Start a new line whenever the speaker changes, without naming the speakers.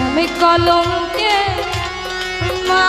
আমি কলমকে মা